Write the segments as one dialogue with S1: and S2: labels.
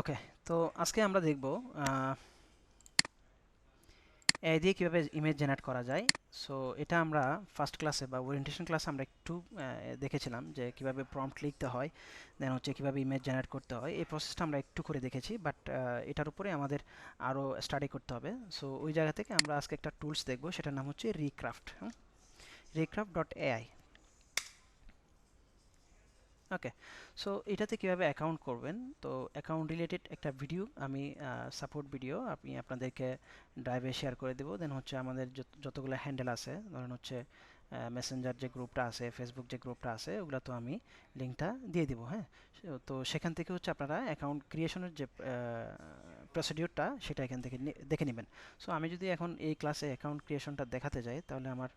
S1: ওকে তো আজকে আমরা দেখব এআই দিয়ে কীভাবে ইমেজ জেনারেট করা যায়। সো এটা আমরা ফার্স্ট ক্লাসে বা ওরিয়েন্টেশন ক্লাসে আমরা একটু দেখেছিলাম যে কীভাবে প্রম্পট লিখতে হয় দেন হচ্ছে কীভাবে ইমেজ জেনারেট করতে হয়। এই প্রসেসটা আমরা একটু করে দেখেছি বাট এটার উপরে আমাদের আরও স্টাডি করতে হবে। সো ওই জায়গা থেকে আমরা আজকে একটা টুলস দেখব, সেটার নাম হচ্ছে Recraft Recraft dot AI okay so এটাতে কীভাবে অ্যাকাউন্ট করবেন? তো অ্যাকাউন্ট রিলেটেড একটা ভিডিও আমি সাপোর্ট ভিডিও আমি আপনাদেরকে ড্রাইভে শেয়ার করে দেবো। দেন হচ্ছে আমাদের যতগুলো হ্যান্ডেল আছে, ধরেন হচ্ছে মেসেঞ্জার যে গ্রুপটা আছে ফেসবুক যে গ্রুপটা আছে ওগুলো তো আমি লিঙ্কটা দিয়ে দিব হ্যাঁ? তো সেখান থেকে হচ্ছে আপনারা অ্যাকাউন্ট ক্রিয়েশনের যে প্রসিডিওরটা সেটা এখান থেকে দেখে নেবেন। সো আমি যদি এখন এই ক্লাসে অ্যাকাউন্ট ক্রিয়েশনটা দেখাতে যাই, তাহলে আমার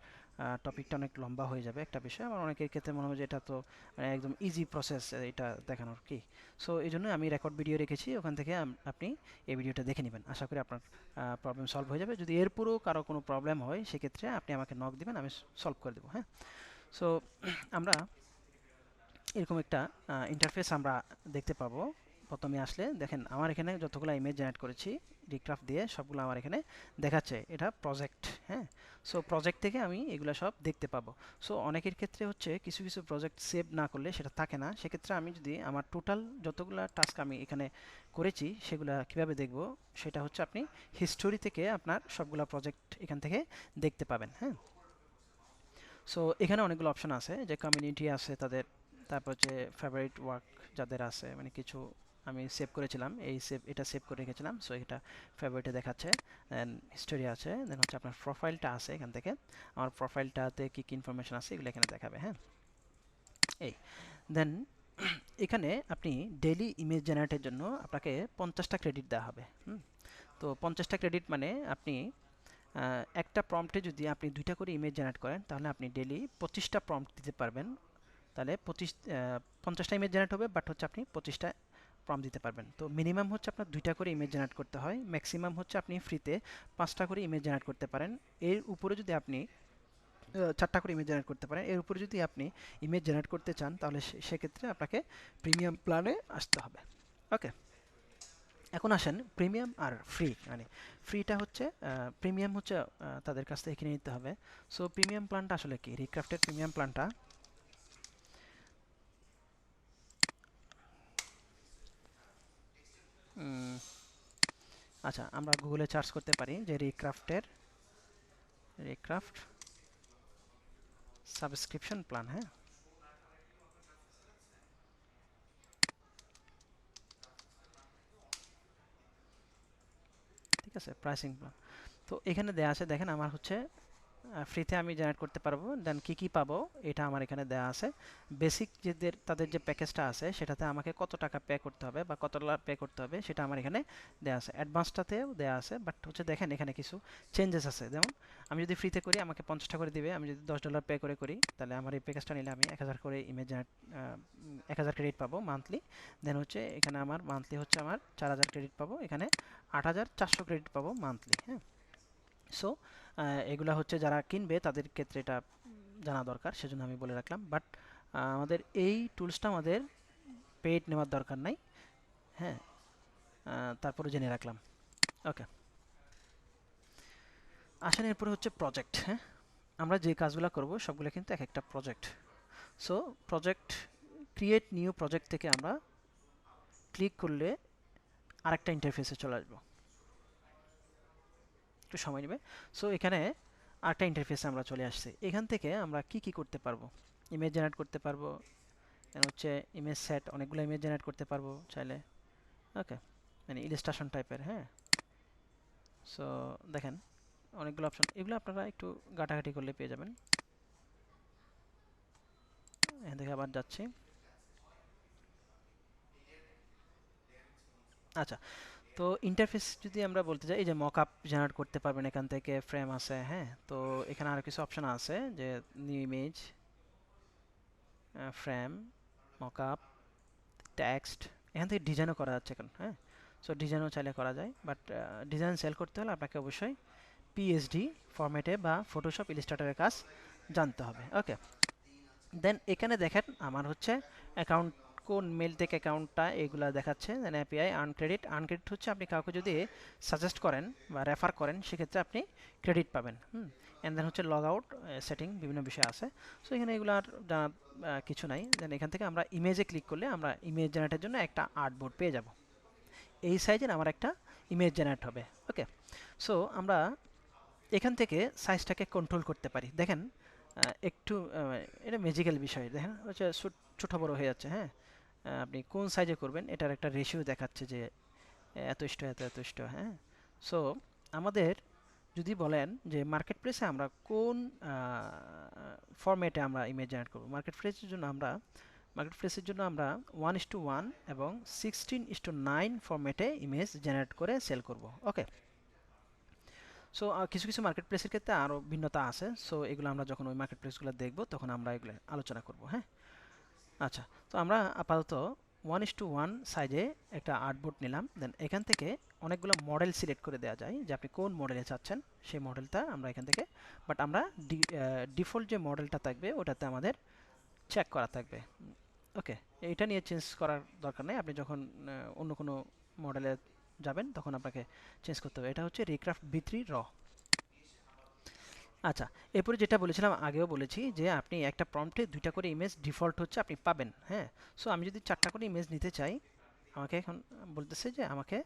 S1: টপিকটা অনেক লম্বা হয়ে যাবে একটা বিষয়। আমার অনেকের ক্ষেত্রে মনে হয় যে এটা তো মানে একদম ইজি প্রসেস এটা দেখানোর কি? সো এই জন্য আমি রেকর্ড ভিডিও রেখেছি, ওখান থেকে আপনি এই ভিডিওটা দেখে নেবেন। আশা করি আপনার প্রবলেম সলভ হয়ে যাবে। যদি এরপরও কারও কোনো প্রবলেম হয়, সেক্ষেত্রে আপনি আমাকে নক দিবেন, আমি সলভ করে দেবো হ্যাঁ? সো আমরা এরকম একটা ইন্টারফেস আমরা দেখতে পাবো। প্রথমে আসলে দেখেন, আমার এখানে যতগুলো ইমেজ জেনারেট করেছি রিক্রাফট দিয়ে সবগুলো আমার এখানে দেখাচ্ছে। এটা প্রজেক্ট হ্যাঁ? সো প্রজেক্ট থেকে আমি এগুলো সব দেখতে পাবো। সো অনেকের ক্ষেত্রে হচ্ছে কিছু কিছু প্রজেক্ট সেভ না করলে সেটা থাকে না। সেক্ষেত্রে আমি যদি আমার টোটাল যতগুলো টাস্ক আমি এখানে করেছি, সেগুলো কীভাবে দেখব? সেটা হচ্ছে আপনি হিস্টোরি থেকে আপনার সবগুলো প্রজেক্ট এখান থেকে দেখতে পাবেন হ্যাঁ? সো এখানে অনেকগুলো অপশন আছে, যে কমিউনিটি আছে তাদের, তারপর হচ্ছে ফেভারিট ওয়ার্ক যাদের আছে মানে কিছু আমি সেভ করেছিলাম, এই সেভ এটা সেভ করে রেখেছিলাম সো এটা ফেভারিটে দেখাচ্ছে। দেন হিস্টোরি আছে দেন হচ্ছে আপনার প্রোফাইলটা আছে এখান থেকে। আমার প্রোফাইলটাতে কী কী ইনফরমেশন আছে এগুলো এখানে দেখাবে হ্যাঁ? এই দেন এখানে আপনি ডেলি ইমেজ জেনারেটের জন্য আপনাকে পঞ্চাশটা ক্রেডিট দেওয়া হবে তো পঞ্চাশটা ক্রেডিট মানে আপনি একটা প্রম্পটে যদি আপনি দুইটা করে ইমেজ জেনারেট করেন, তাহলে আপনি ডেলি পঁচিশটা প্রম্পট দিতে পারবেন। তাহলে পঁচিশ পঞ্চাশটা ইমেজ জেনারেট হবে বাট হচ্ছে আপনি পঁচিশটা প্রম দিতে পারবেন। তো মিনিমাম হচ্ছে আপনার দুইটা করে ইমেজ জেনারেট করতে হয়। ম্যাক্সিমাম হচ্ছে আপনি ফ্রিতে পাঁচটা করে ইমেজ জেনারেট করতে পারেন। এর উপরে যদি আপনি চারটা করে ইমেজ জেনারেট করতে পারেন, এর উপরে যদি আপনি ইমেজ জেনারেট করতে চান, তাহলে সেক্ষেত্রে আপনাকে প্রিমিয়াম প্ল্যানে আসতে হবে। ওকে এখন আসেন প্রিমিয়াম আর ফ্রি মানে ফ্রিটা হচ্ছে প্রিমিয়াম হচ্ছে তাদের কাছ থেকে কিনে নিতে হবে। সো প্রিমিয়াম প্ল্যানটা আসলে কি? রিক্রাফ্টের প্রিমিয়াম প্ল্যানটা আচ্ছা আমরা গুগলে সার্চ করতে পারি যে রিক্রাফটের রিক্রাফট সাবস্ক্রিপশন প্ল্যান হ্যাঁ? ঠিক আছে প্রাইসিং প্ল্যান তো এখানে দেয়া আছে, দেখেন আমার হচ্ছে ফ্রিতে আমি জেনারেট করতে পারব দেন কি কি পাবো, এটা আমার এখানে দেওয়া আছে। বেসিক যেদের, তাদের যে প্যাকেজটা আছে, সেটাতে আমাকে কত টাকা পে করতে হবে বা কত ডলার পে করতে হবে, সেটা আমার এখানে দেওয়া আছে। অ্যাডভান্সটাতেও দেওয়া আছে বাট হচ্ছে দেখেন এখানে কিছু চেঞ্জেস আছে। যেমন, আমি যদি ফ্রিতে করি, আমাকে পঞ্চাশ টাকা করে দিবে, আমি যদি দশ ডলার পে করে করি, তাহলে আমার এই প্যাকেজটা নিলে আমি এক হাজার করে ইমেজ এক হাজার ক্রেডিট পাবো মান্থলি দেন হচ্ছে এখানে আমার মান্থলি হচ্ছে আমার চার হাজার ক্রেডিট পাবো, এখানে আট হাজার চারশো ক্রেডিট পাবো মান্থলি হ্যাঁ। সো এগুলা হচ্ছে যারা কিনবে তাদের ক্ষেত্রে এটা জানা দরকার, সেজন্য আমি বলে রাখলাম। বাট আমাদের এই টুলসটা আমাদের পেড নেওয়ার দরকার নাই। হ্যাঁ তারপরে জেনে রাখলাম। ওকে আসেন এরপরে হচ্ছে প্রজেক্ট হ্যাঁ? আমরা যে কাজগুলো করব সবগুলো কিন্তু এক একটা project so project create new project থেকে আমরা ক্লিক করলে আরেকটা ইন্টারফেসে চলে আসব। একটু সময় নেবে। সো এখানে আরেকটা ইন্টারফেসে আমরা চলে আসছি। এখান থেকে আমরা কি কি করতে পারব? ইমেজ জেনারেট করতে পারব। হচ্ছে ইমেজ সেট অনেকগুলো ইমেজ জেনারেট করতে পারব চাইলে। ওকে মানে ইলিস্ট্রেশন টাইপের হ্যাঁ? সো দেখেন, অনেকগুলো অপশন এগুলো আপনারা একটু গাটাঘাটি করলে পেয়ে যাবেন। এখান থেকে আবার যাচ্ছি। আচ্ছা তো ইন্টারফেস যদি আমরা বলতে যাই, এই যে মক আপ জেনারেট করতে পারবেন এখান থেকে ফ্রেম আছে হ্যাঁ? তো এখানে আরও কিছু অপশন আছে, যে new image frame mock up text এখান থেকে ডিজাইনও করা যাচ্ছে এখন হ্যাঁ? সো ডিজাইনও চাইলে করা যায় বাট ডিজাইন সেল করতে হলে আপনাকে অবশ্যই পিএইচডি ফরম্যাটে বা ফটোশপ ইলিস্ট্রেটরের কাজ জানতে হবে ওকে দেন এখানে দেখেন, আমার হচ্ছে অ্যাকাউন্ট কোন মেল থেকে অ্যাকাউন্টটা এগুলা দেখাচ্ছে দেন এপিআই আনক্রেডিট আনক্রেডিট হচ্ছে আপনি কাউকে যদি সাজেস্ট করেন বা রেফার করেন, সেক্ষেত্রে আপনি ক্রেডিট পাবেন, হুম? অ্যান্ড দেন হচ্ছে লগ আউট সেটিং বিভিন্ন বিষয় আছে। সো এখানে এগুলো আর জানার কিছু নাই। দেন এখান থেকে আমরা ইমেজে ক্লিক করলে আমরা ইমেজ জেনারেটের জন্য একটা আর্টবোর্ড পেয়ে যাব। এই সাইজের আমার একটা ইমেজ জেনারেট হবে ওকে সো আমরা এখান থেকে সাইজটাকে কন্ট্রোল করতে পারি। দেখেন একটু এটা ম্যাজিক্যাল বিষয়। দেখেন, হচ্ছে ছোট- বড় হয়ে যাচ্ছে হ্যাঁ? আপনি কোন সাইজে করবেন, এটার একটা রেশিও দেখাচ্ছে যে এত ইষ্ট, এত এত ইষ্ট হ্যাঁ? সো আমাদের যদি বলেন যে মার্কেট প্লেসে আমরা কোন ফরম্যাটে আমরা ইমেজ জেনারেট করব? মার্কেট প্লেসের জন্য আমরা মার্কেট প্লেসের জন্য আমরা ওয়ান ইস টু ওয়ান এবং সিক্সটিন ইস টু নাইন ফরম্যাটে ইমেজ জেনারেট করে সেল করব ওকে সো কিছু কিছু মার্কেট প্লেসের ক্ষেত্রে আরও ভিন্নতা আছে। সো এগুলো আমরা যখন ওই মার্কেট প্লেসগুলো দেখব, তখন আমরা এগুলো আলোচনা করব হ্যাঁ? আচ্ছা তো আমরা আপাতত ওয়ান ইস টু ওয়ান সাইজে একটা আর্টবোর্ড নিলাম। দেন এখান থেকে অনেকগুলো মডেল সিলেক্ট করে দেওয়া যায় যে আপনি কোন মডেলে চাচ্ছেন, সেই মডেলটা আমরা এখান থেকে বাট আমরা ডিফল্ট যে মডেলটা থাকবে, ওটাতে আমাদের চেক করা থাকবে। ওকে এটা নিয়ে চেঞ্জ করার দরকার নেই। আপনি যখন অন্য কোনো মডেলে যাবেন, তখন আপনাকে চেঞ্জ করতে হবে। এটা হচ্ছে রিক্রাফট বি থ্রি র আচ্ছা এরপরে যেটা বলেছিলাম, আগেও বলেছি যে আপনি একটা প্রম্পটে দুইটা করে ইমেজ ডিফল্ট হচ্ছে আপনি পাবেন হ্যাঁ? সো আমি যদি চারটা করে ইমেজ নিতে চাই, আমাকে এখন বলতেছে যে আমাকে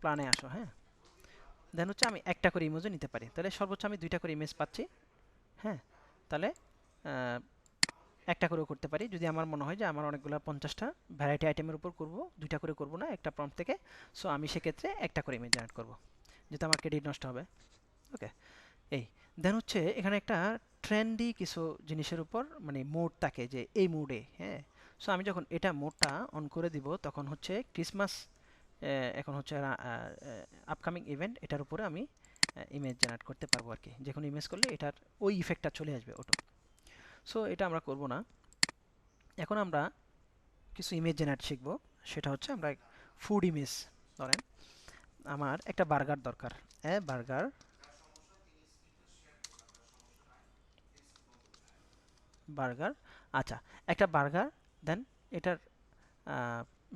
S1: প্ল্যানে আসো হ্যাঁ? দেন হচ্ছে আমি একটা করে ইমেজও নিতে পারি। তাহলে সর্বোচ্চ আমি দুইটা করে ইমেজ পাচ্ছি হ্যাঁ? তাহলে একটা করেও করতে পারি। যদি আমার মনে হয় যে আমার অনেকগুলো পঞ্চাশটা ভ্যারাইটি আইটেমের উপর করব, দুইটা করে করব না, একটা প্রম্পট থেকে সো আমি সেক্ষেত্রে একটা করে ইমেজ জেনারেট করব। যেহেতু আমার ক্রেডিট নষ্ট হবে। ওকে এই। দেন হচ্ছে এখানে একটা ট্রেন্ডি কিছু জিনিসের উপর মানে মোড থাকে যে এই মোডে হ্যাঁ? সো আমি যখন এটা মোডটা অন করে দিব, তখন হচ্ছে ক্রিসমাস এখন হচ্ছে আপকামিং ইভেন্ট এটার উপরে আমি ইমেজ জেনারেট করতে পারব আর কি। যে কোনো ইমেজ করলে এটার ওই ইফেক্টটা চলে আসবে ওটো সো এটা আমরা করব না। এখন আমরা কিছু ইমেজ জেনারেট শিখব। সেটা হচ্ছে আমরা ফুড ইমেজ ধরেন, আমার একটা বার্গার দরকার হ্যাঁ? Burger burger. আচ্ছা একটা বার্গার, দেন এটার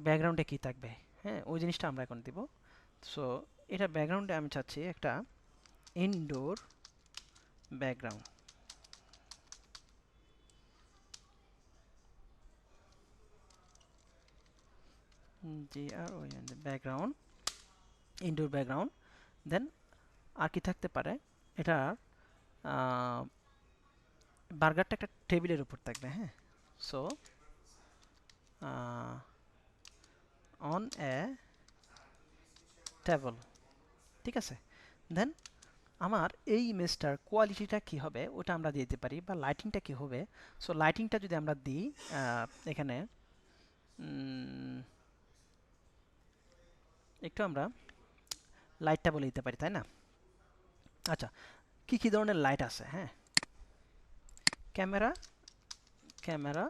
S1: ব্যাকগ্রাউন্ডে কি থাকবে? হ্যাঁ ওই জিনিসটা আমরা এখন দিব। সো এটার ব্যাকগ্রাউন্ডে আমি চাচ্ছি একটা ইনডোর ব্যাকগ্রাউন্ড। জি আর ওই ব্যাকগ্রাউন্ড, ইনডোর ব্যাকগ্রাউন্ড, দেন আর কি থাকতে পারে? এটা বার্গারটা একটা টেবিলের উপর থাকবে হ্যাঁ? সো অন এ টেবল ঠিক আছে? দেন আমার এই ইমেজটার কোয়ালিটিটা কি হবে ওটা আমরা দিয়ে দিতে পারি, বা লাইটিংটা কি হবে? সো লাইটিংটা যদি আমরা দিই এখানে একটু আমরা লাইটটা বলে দিতে পারি, তাই না? আচ্ছা কি কি ধরনের লাইট আছে হ্যাঁ? Camera camera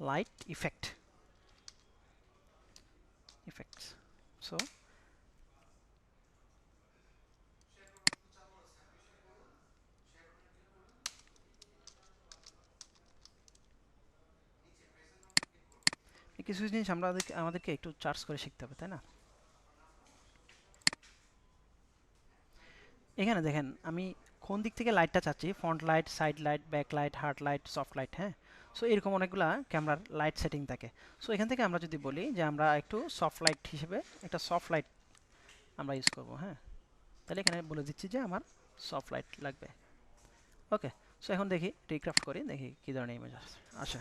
S1: light effect effects so কিছু জিনিস আমরা আমাদেরকে একটু চার্জ করে শিখতে হবে, তাই না? এখানে দেখেন, আমি কোন দিক থেকে লাইটটা চাচ্ছি? Front light side light back light hard light soft light হ্যাঁ? সো এরকম অনেকগুলা ক্যামেরার লাইট সেটিং থাকে। সো এখান থেকে আমরা যদি বলি যে আমরা একটু সফট লাইট হিসেবে একটা সফট লাইট আমরা ইউজ করব হ্যাঁ? তাহলে এখানে বলে দিচ্ছি যে আমার সফট লাইট লাগবে। ওকে সো এখন দেখি রিক্রাফট করি, দেখি কী ধরনের ইমেজ আসে।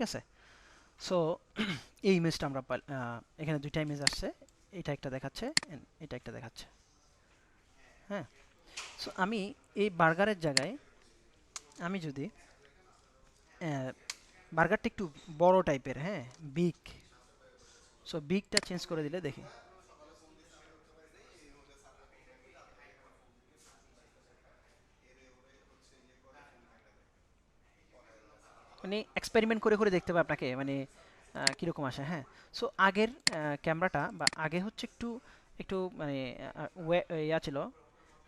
S1: ঠিক আছে? সো এই ইমেজটা আমরা এখানে দুইটা ইমেজ আসছে। এটা একটা দেখাচ্ছে এটা একটা দেখাচ্ছে। হ্যাঁ? সো আমি এই বার্গারের জায়গায়, আমি যদি বার্গারটা একটু বড় টাইপের হ্যাঁ? বিগ সো বিগটা চেঞ্জ করে দিলে দেখি। মানে এক্সপেরিমেন্ট করে করে দেখতে হবে আপনাকে মানে কীরকম আসে হ্যাঁ? সো আগের ক্যামেরাটা বা আগে হচ্ছে একটু একটু মানে ইয়া ছিল,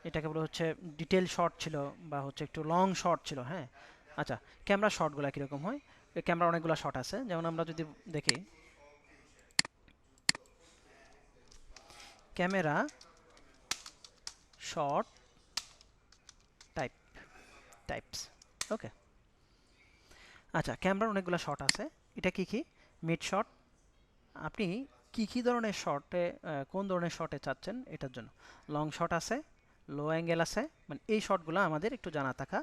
S1: এটাকে বলে হচ্ছে ডিটেল শট ছিল বা হচ্ছে একটু লং শট ছিল হ্যাঁ? আচ্ছা ক্যামেরা শটগুলো কীরকম হয়? ক্যামেরা অনেকগুলো শট আছে, যেমন আমরা যদি দেখি। Camera shot type types okay আচ্ছা ক্যামেরার অনেকগুলো শট আছে। এটা কি কি? মিড শট আপনি কি কি ধরনের শটে কোন ধরনের শটে চাচ্ছেন এটার জন্য? লং শট আছে লো অ্যাঙ্গেল আছে মানে এই শটগুলো আমাদের একটু জানা থাকা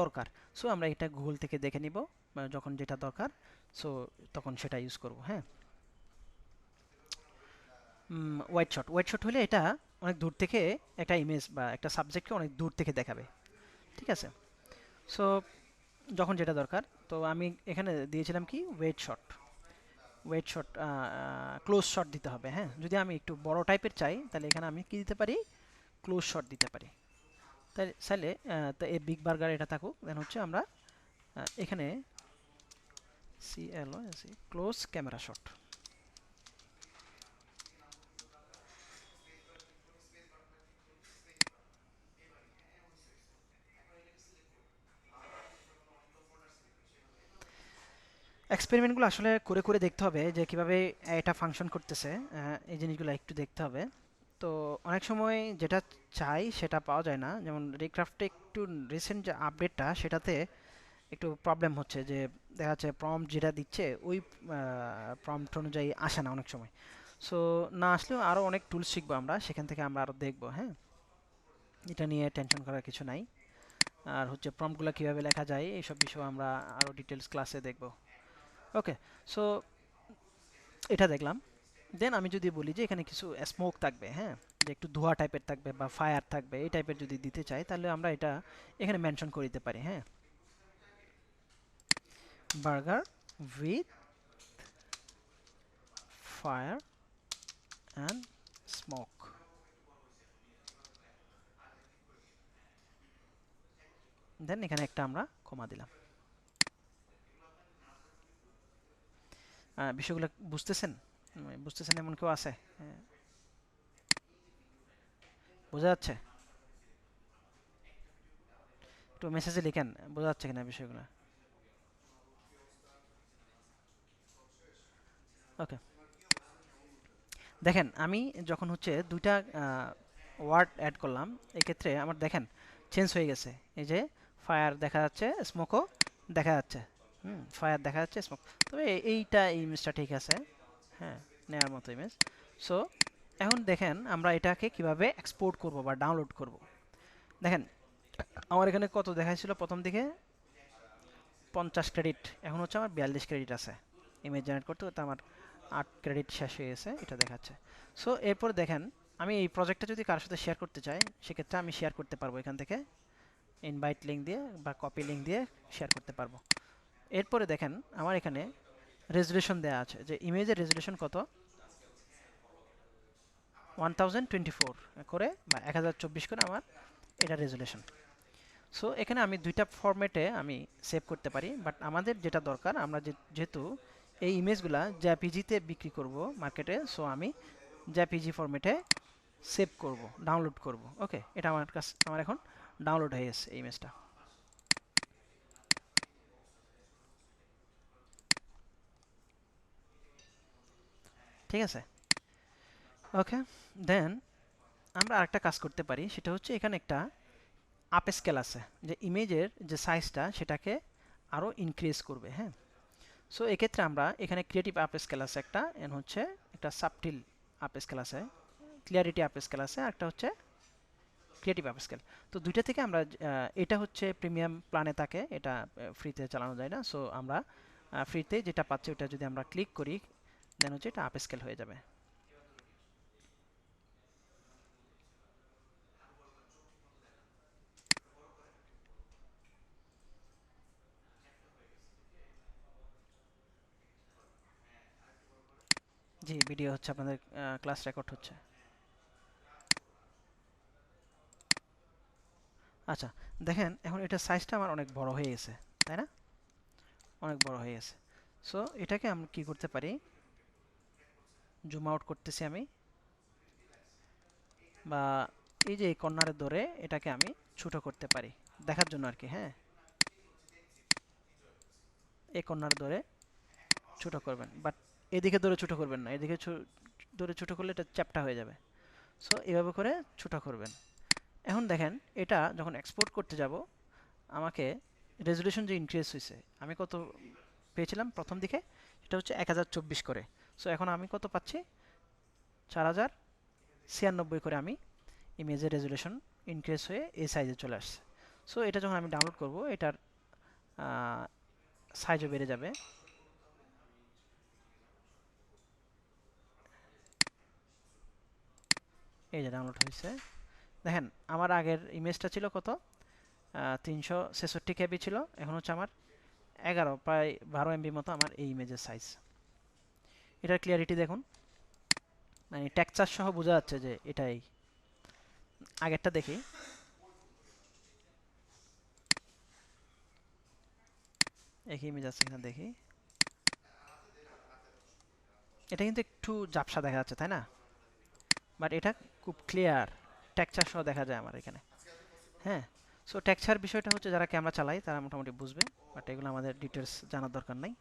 S1: দরকার। সো আমরা এটা গুগল থেকে দেখে নিব যখন যেটা দরকার। সো তখন সেটা ইউজ করব হ্যাঁ? হোয়াইট শট হোয়াইট শট হলে এটা অনেক দূর থেকে একটা ইমেজ বা একটা সাবজেক্টকে অনেক দূর থেকে দেখাবে। ঠিক আছে? সো যখন যেটা দরকার, তো আমি এখানে দিয়েছিলাম কি wide shot wide shot close shot দিতে হবে হ্যাঁ? যদি আমি একটু বড় টাইপের চাই, তাহলে এখানে আমি কি দিতে পারি? ক্লোজ শট দিতে পারি। তাই চাইলে তা তো এই বিগ বার্গার এটা থাকুক দেন হচ্ছে আমরা এখানে C L C close camera shot এক্সপেরিমেন্টগুলো আসলে করে করে দেখতে হবে যে কীভাবে এটা ফাংশন করতেছে এই জিনিসগুলো একটু দেখতে হবে। তো অনেক সময় যেটা চাই সেটা পাওয়া যায় না। যেমন রিক্রাফটে একটু রিসেন্ট যে আপডেটটা সেটাতে একটু প্রবলেম হচ্ছে যে দেখা যাচ্ছে প্রম্পট যেটা দিচ্ছে ওই প্রম্পট অনুযায়ী আসে না অনেক সময়। সো না আসলেও আরও অনেক টুলস শিখব আমরা, সেখান থেকে আমরা আরও দেখব হ্যাঁ? এটা নিয়ে টেনশন করার কিছু নাই। আর হচ্ছে প্রম্পটগুলো কীভাবে লেখা যায়, এইসব বিষয়ে আমরা আরও ডিটেলস ক্লাসে দেখব। ওকে সো এটা দেখলাম। দেন আমি যদি বলি যে এখানে কিছু স্মোক থাকবে হ্যাঁ? যে একটু ধোঁয়া টাইপের থাকবে বা ফায়ার থাকবে, এই টাইপের যদি দিতে চাই, তাহলে আমরা এটা এখানে মেনশন করে দিতে পারি হ্যাঁ? Burger with fire and smoke then এখানে একটা আমরা কমা দিলাম। বিষয়গুলো বুঝতেছেন? বুঝতেছেন এমন কেউ আছে? হ্যাঁ। বোঝা যাচ্ছে? একটু মেসেজে লিখেন, বোঝা যাচ্ছে কিনা বিষয়গুলো? ওকে দেখেন, আমি যখন হচ্ছে দুইটা ওয়ার্ড অ্যাড করলাম, এক্ষেত্রে আমার দেখেন চেঞ্জ হয়ে গেছে। এই যে ফায়ার দেখা যাচ্ছে স্মোকও দেখা যাচ্ছে। হুম ফায়ার দেখা যাচ্ছে স্মোক তবে এইটা ইমেজটা ঠিক আছে। হ্যাঁ নেওয়ার মতো ইমেজ সো এখন দেখেন আমরা এটাকে কীভাবে এক্সপোর্ট করব বা ডাউনলোড করব। দেখেন, আমার এখানে কত দেখাইছিল প্রথম দিকে? পঞ্চাশ ক্রেডিট এখন হচ্ছে আমার বিয়াল্লিশ ক্রেডিট আছে। ইমেজ জেনারেট করতে করতে আমার আট ক্রেডিট শেষ হয়ে গেছে, এটা দেখাচ্ছে। সো এরপর দেখেন, আমি এই প্রজেক্টটা যদি কারোর সাথে শেয়ার করতে চাই, সেক্ষেত্রে আমি শেয়ার করতে পারব এখান থেকে। ইনভাইট লিঙ্ক দিয়ে বা কপি লিঙ্ক দিয়ে শেয়ার করতে পারব। এরপরে দেখেন আমার এখানে রেজুলেশন দেওয়া আছে যে ইমেজের রেজুলেশন কত? ওয়ান করে বা এক হাজার চব্বিশ করে আমার এটা রেজুলেশন সো এখানে আমি দুইটা ফরম্যাটে আমি সেভ করতে পারি বাট আমাদের যেটা দরকার, আমরা যেহেতু এই ইমেজগুলা জ্যাপিজিতে বিক্রি করব মার্কেটে সো আমি জ্যাপিজি ফরম্যাটে সেভ করব ডাউনলোড করব। ওকে এটা আমার কাছে আমার এখন ডাউনলোড হয়ে গেছে এই ইমেজটা ঠিক আছে? ওকে দেন আমরা আরেকটা কাজ করতে পারি, সেটা হচ্ছে এখানে একটা আপ স্কেল আছে, যে ইমেজের যে সাইজটা সেটাকে আরও ইনক্রিজ করবে হ্যাঁ? সো এক্ষেত্রে আমরা এখানে ক্রিয়েটিভ আপ স্কেল আছে একটা এন হচ্ছে একটা সাবটিল আপ স্কেল আছে ক্লিয়ারিটি আপ স্কেল আছে একটা হচ্ছে ক্রিয়েটিভ আপ স্কেল তো দুইটা থেকে আমরা এটা হচ্ছে প্রিমিয়াম প্ল্যানে থাকে, এটা ফ্রিতে চালানো যায় না। সো আমরা ফ্রিতে যেটা পাচ্ছি, ওটা যদি আমরা ক্লিক করি দেন হচ্ছে এটা আপ হয়ে যাবে। জি ভিডিও হচ্ছে আপনাদের ক্লাস রেকর্ড হচ্ছে। আচ্ছা দেখেন, এখন এটা সাইজটা আমার অনেক বড় হয়ে গেছে, তাই না? অনেক বড় হয়ে গেছে। সো এটাকে আমরা কি করতে পারি? জুম আউট করতেছি আমি। বা এই যে এই কর্নারে ধরে এটাকে আমি ছোট করতে পারি, দেখার জন্য আর কি হ্যাঁ। এই কর্নার ধরে ছোট করবেন বাট এদিকে ধরে ছোট করবেন না, এদিকে ধরে ছোট করলে এটা চ্যাপটা হয়ে যাবে। সো এভাবে করে ছোট করবেন। এখন দেখেন, এটা যখন এক্সপোর্ট করতে যাব, আমাকে রেজলিউশন যে ইনক্রিজ হয়েছে আমি কত পেয়েছিলাম প্রথম দিকে? এটা হচ্ছে এক হাজার চব্বিশ করে। সো এখন আমি কত পাচ্ছি? চার হাজার ছিয়ানব্বই করে আমি ইমেজের রেজুলেশন ইনক্রিজ হয়ে এই সাইজে চলে আসছে। সো এটা যখন আমি ডাউনলোড করব, এটার সাইজও বেড়ে যাবে। এই যে ডাউনলোড হয়েছে। দেখেন, আমার আগের ইমেজটা ছিল কত? তিনশো ছেষট্টি কেবি ছিল। এখন হচ্ছে আমার এগারো, প্রায় বারো এমবি মতো আমার এই ইমেজের সাইজ এটার ক্লিয়ারিটি দেখুন। মানে টেক্সচার সহ বোঝা যাচ্ছে যে এটাই আগেরটা দেখি। একই ইমেজ আছে কিনা, দেখি। এটা কিন্তু একটু জাপসা দেখা যাচ্ছে, তাই না? বাট এটা খুব ক্লিয়ার টেক্সচার সহ দেখা যায় আমার এখানে। হ্যাঁ? সো টেক্সচার বিষয়টা হচ্ছে যারা ক্যামেরা চালায়, তারা মোটামুটি বুঝবে। বাট এগুলো আমাদের ডিটেলস জানার দরকার নাই।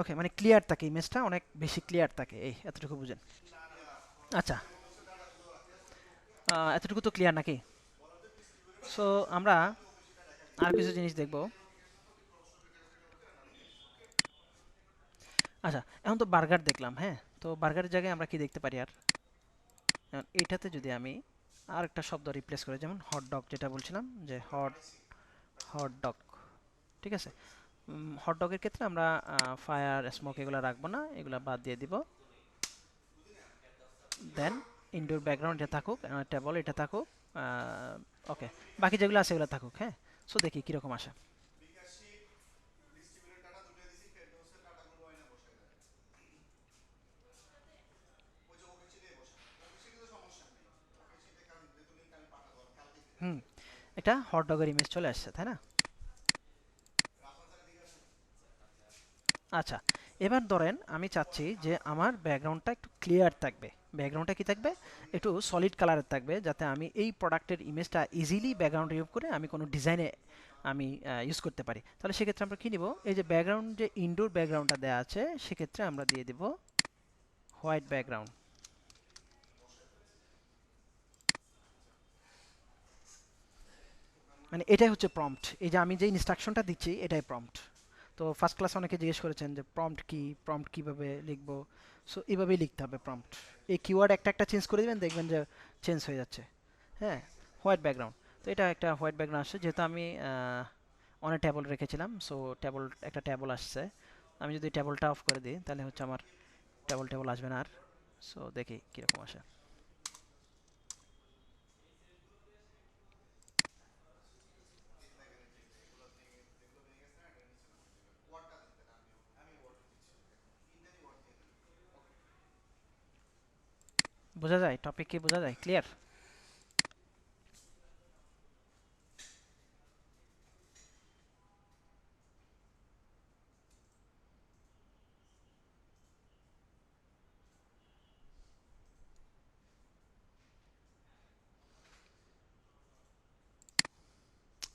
S1: ওকে মানে ক্লিয়ার থাকে ইমেজটা অনেক বেশি ক্লিয়ার থাকে। এই, এতটুকু বুঝেন। আচ্ছা। এতটুকু তো ক্লিয়ার নাকি? সো আমরা আর কিছু জিনিস দেখব। আচ্ছা এখন তো বার্গার দেখলাম হ্যাঁ? তো বার্গারের জায়গায় আমরা কি দেখতে পারি আর? এটাতে যদি আমি আর একটা শব্দ রিপ্লেস করে, যেমন হট ডগ যেটা বলছিলাম, যে হট হট ডগ ঠিক আছে? হট ডগের ক্ষেত্রে আমরা ফায়ার স্মোক এগুলো রাখব না, এগুলো বাদ দিয়ে দিব। দেন ইনডোর ব্যাকগ্রাউন্ড এটা থাকুক টেবল এটা থাকুক ওকে বাকি যেগুলো আছে এগুলো থাকুক হ্যাঁ? সো দেখি কীরকম আসে। হুম, এটা হট ডগের ইমেজ চলে আসছে, তাই না? আচ্ছা এবার ধরেন আমি চাচ্ছি যে আমার ব্যাকগ্রাউন্ডটা একটু ক্লিয়ার থাকবে। ব্যাকগ্রাউন্ডটা কি থাকবে? একটু সলিড কালারের থাকবে, যাতে আমি এই প্রোডাক্টের ইমেজটা ইজিলি ব্যাকগ্রাউন্ড রিমুভ করে আমি কোনো ডিজাইনে আমি ইউজ করতে পারি। তাহলে সেক্ষেত্রে আমরা কী নিব? এই যে ব্যাকগ্রাউন্ড যে ইনডোর ব্যাকগ্রাউন্ডটা দেওয়া আছে, সেক্ষেত্রে আমরা দিয়ে দেব হোয়াইট ব্যাকগ্রাউন্ড মানে এটাই হচ্ছে প্রম্পট এই যে আমি যে ইনস্ট্রাকশনটা দিচ্ছি, এটাই প্রম্পট তো ফার্স্ট ক্লাসে অনেকে জিজ্ঞেস করেছেন যে প্রম্পট কি প্রম্পট কীভাবে লিখব? সো এইভাবেই লিখতে হবে প্রম্পট এই কিওয়ার্ড একটা একটা চেঞ্জ করে দেবেন, দেখবেন যে চেঞ্জ হয়ে যাচ্ছে। হ্যাঁ? হোয়াইট ব্যাকগ্রাউন্ড তো এটা একটা হোয়াইট ব্যাকগ্রাউন্ড আসছে। যেহেতু আমি অনেক ট্যাবল রেখেছিলাম সো ট্যাবল একটা ট্যাবল আসছে। আমি যদি ট্যাবলটা অফ করে দিই, তাহলে হচ্ছে আমার ট্যাবল ট্যাবল আসবে না আর। সো দেখি কীরকম আসে। বোঝা যায়? টপিক কি বোঝা যায়? ক্লিয়ার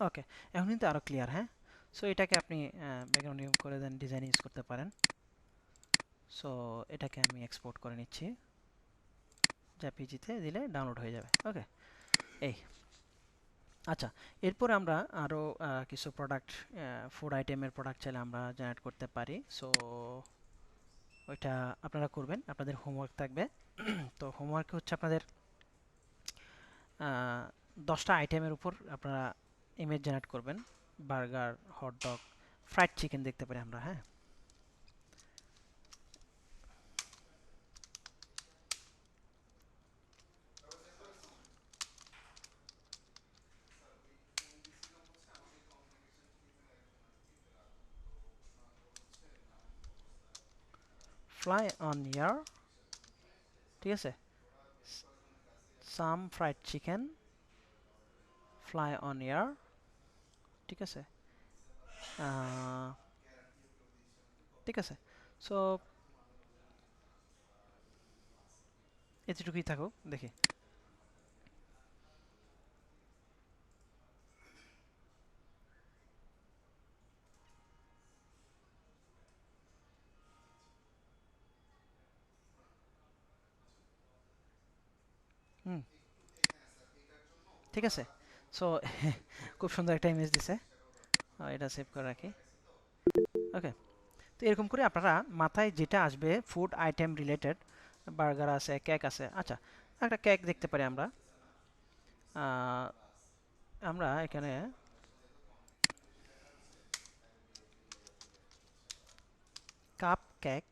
S1: ওকে এখন কিন্তু আরও ক্লিয়ার হ্যাঁ? সো এটাকে আপনি ব্যাকগ্রাউন্ড করে দেন ডিজাইন ইউজ করতে পারেন। সো এটাকে আমি এক্সপোর্ট করে নিচ্ছি। জেপিজিতে দিলে ডাউনলোড হয়ে যাবে। ওকে এই। আচ্ছা এরপর আমরা আরও কিছু প্রোডাক্ট ফুড আইটেমের প্রোডাক্ট চাইলে আমরা জেনারেট করতে পারি। সো ওইটা আপনারা করবেন। আপনাদের হোমওয়ার্ক থাকবে। তো হোমওয়ার্কে হচ্ছে আপনাদের দশটা আইটেমের উপর আপনারা ইমেজ জেনারেট করবেন। Burger hot dog fried chicken দেখতে পারি আমরা হ্যাঁ? Fly on your ঠিক আছে some fried chicken fly on your ঠিক আছে ঠিক আছে সো এতটুকুই থাকুক দেখি হুম ঠিক আছে? সো খুব সুন্দর একটা ইমেজ দিছে। এটা সেভ করে রাখি। ওকে তো এরকম করে আপনারা মাথায় যেটা আসবে ফুড আইটেম রিলেটেড বার্গার আছে কেক আছে আচ্ছা একটা কেক দেখতে পারি আমরা। আমরা এখানে কাপ কেক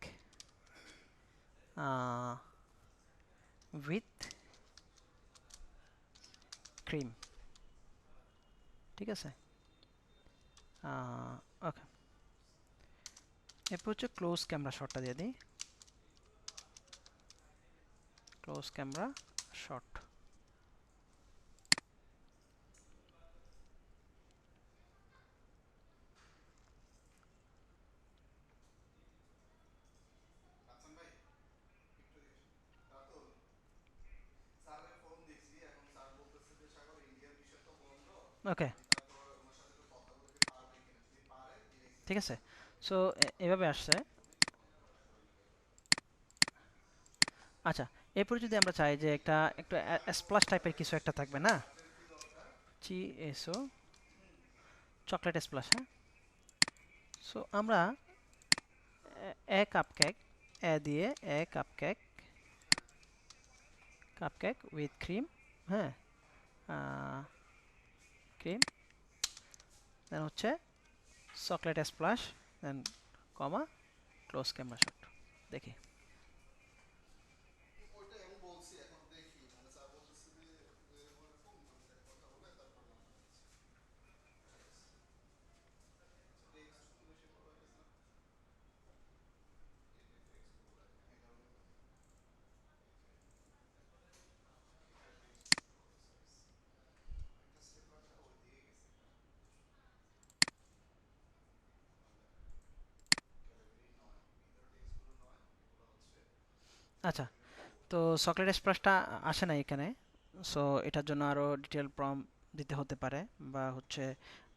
S1: উইথ ক্রিম ঠিক আছে? ওকে। এরপর হচ্ছে ক্লোজ ক্যামেরা শটটা দিয়ে দিই। Close camera shot okay. ঠিক আছে। সো এভাবে আসছে। আচ্ছা এরপরে যদি আমরা চাই যে একটা একটা স্প্লাশ টাইপের কিছু একটা থাকবে, না? চি এসও চকলেট স্প্লাশ হ্যাঁ? সো আমরা, এ- কাপ কেক এ দিয়ে এক cupcake cupcake with cream হ্যাঁ ক্রিম দেন হচ্ছে chocolate splash then comma close camera shot দেখি। আচ্ছা তো চকলেট স্প্লাশটা আসে না এখানে। সো এটার জন্য আরও ডিটেল প্রম দিতে হতে পারে বা হচ্ছে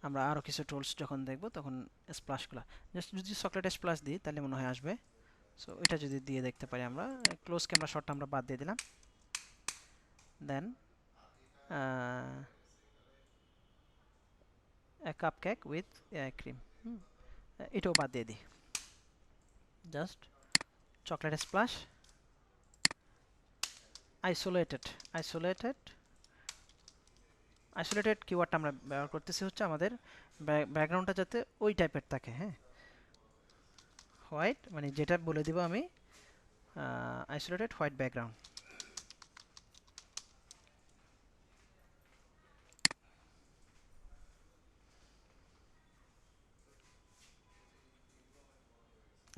S1: আমরা আরও কিছু টুলস যখন দেখব তখন স্প্লাশগুলো জাস্ট যদি চকলেট স্প্লাশ দিই তাহলে মনে হয় আসবে। সো এটা যদি দিয়ে দেখতে পারি আমরা ক্লোজ ক্যামেরা শটটা আমরা বাদ দিয়ে দিলাম। Then cupcake with cream এটাও বাদ দিয়ে দিই। Just chocolate splash isolated isolated isolated কিওয়ার্ডটা আমরা ব্যবহার করতেছি হচ্ছে আমাদের ব্যাকগ্রাউন্ডটা যাতে ওই টাইপের থাকে হ্যাঁ? হোয়াইট মানে যেটা বলে দিব আমি আইসোলেটেড হোয়াইট ব্যাকগ্রাউন্ড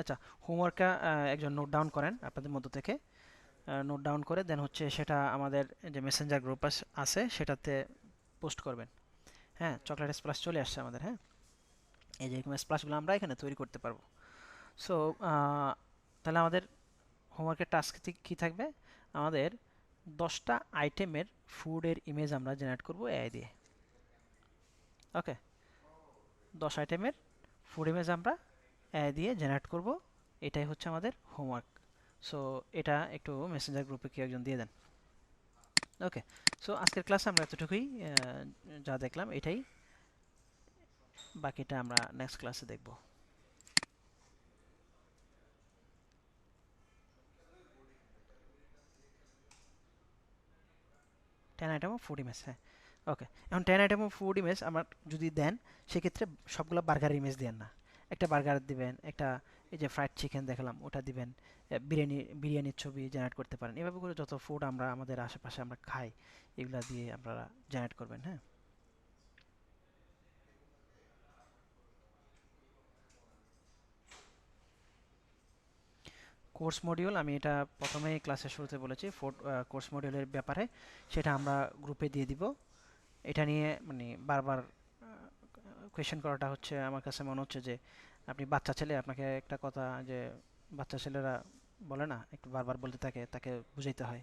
S1: আচ্ছা হোমওয়ার্কটা একজন নোট ডাউন করেন আপনাদের মধ্য থেকে। নোট ডাউন করে দেন হচ্ছে সেটা আমাদের যে মেসেঞ্জার গ্রুপ আছে, সেটাতে পোস্ট করবেন। হ্যাঁ চকলেট স্প্লাশ চলে আসছে আমাদের হ্যাঁ? এই যে এরকম স্প্লাশগুলো আমরা এখানে তৈরি করতে পারব। সো তাহলে আমাদের হোমওয়ার্কের টাস্ক কী থাকবে? আমাদের দশটা আইটেমের ফুডের ইমেজ আমরা জেনারেট করব এআই দিয়ে। ওকে দশ আইটেমের ফুড ইমেজ আমরা এআই দিয়ে জেনারেট করব। এটাই হচ্ছে আমাদের হোমওয়ার্ক সো এটা একটু মেসেঞ্জার গ্রুপে কেউ একজন দিয়ে দেন। ওকে সো আজকের ক্লাসে আমরা এতটুকুই যা দেখলাম এটাই। বাকিটা আমরা নেক্সট ক্লাসে দেখব। Ten item of food image হ্যাঁ। ওকে এখন ten item of food image আমার যদি দেন, সেক্ষেত্রে সবগুলো বার্গার ইমেজ দেন না। একটা বার্গার দিবেন, একটা এই যে ফ্রাইড চিকেন দেখালাম ওটা দিবেন বিরিয়ানি বিরিয়ানির ছবি জেনারেট করতে পারেন। এভাবে করে যত ফুড আমরা আমাদের আশেপাশে আমরা খাই এগুলা দিয়ে আপনারা জেনারেট করবেন হ্যাঁ? কোর্স মডিউল আমি এটা প্রথমেই ক্লাসের শুরুতে বলেছি ফোর্ট কোর্স মডিউলের ব্যাপারে। সেটা আমরা গ্রুপে দিয়ে দিব। এটা নিয়ে মানে বারবার আহ, কোয়েশ্চেন করাটা হচ্ছে আমার কাছে মনে হচ্ছে যে আপনি বাচ্চা ছেলে, আপনাকে একটা কথা যে বাচ্চা ছেলেরা বলে না, একটু বারবার বলতে থাকে, তাকে বুঝাইতে হয়।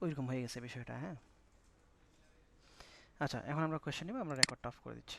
S1: ওইরকম হয়ে গেছে বিষয়টা হ্যাঁ? আচ্ছা এখন আমরা কোয়েশ্চেন নিব, আমরা রেকর্ডটা অফ করে দিচ্ছি।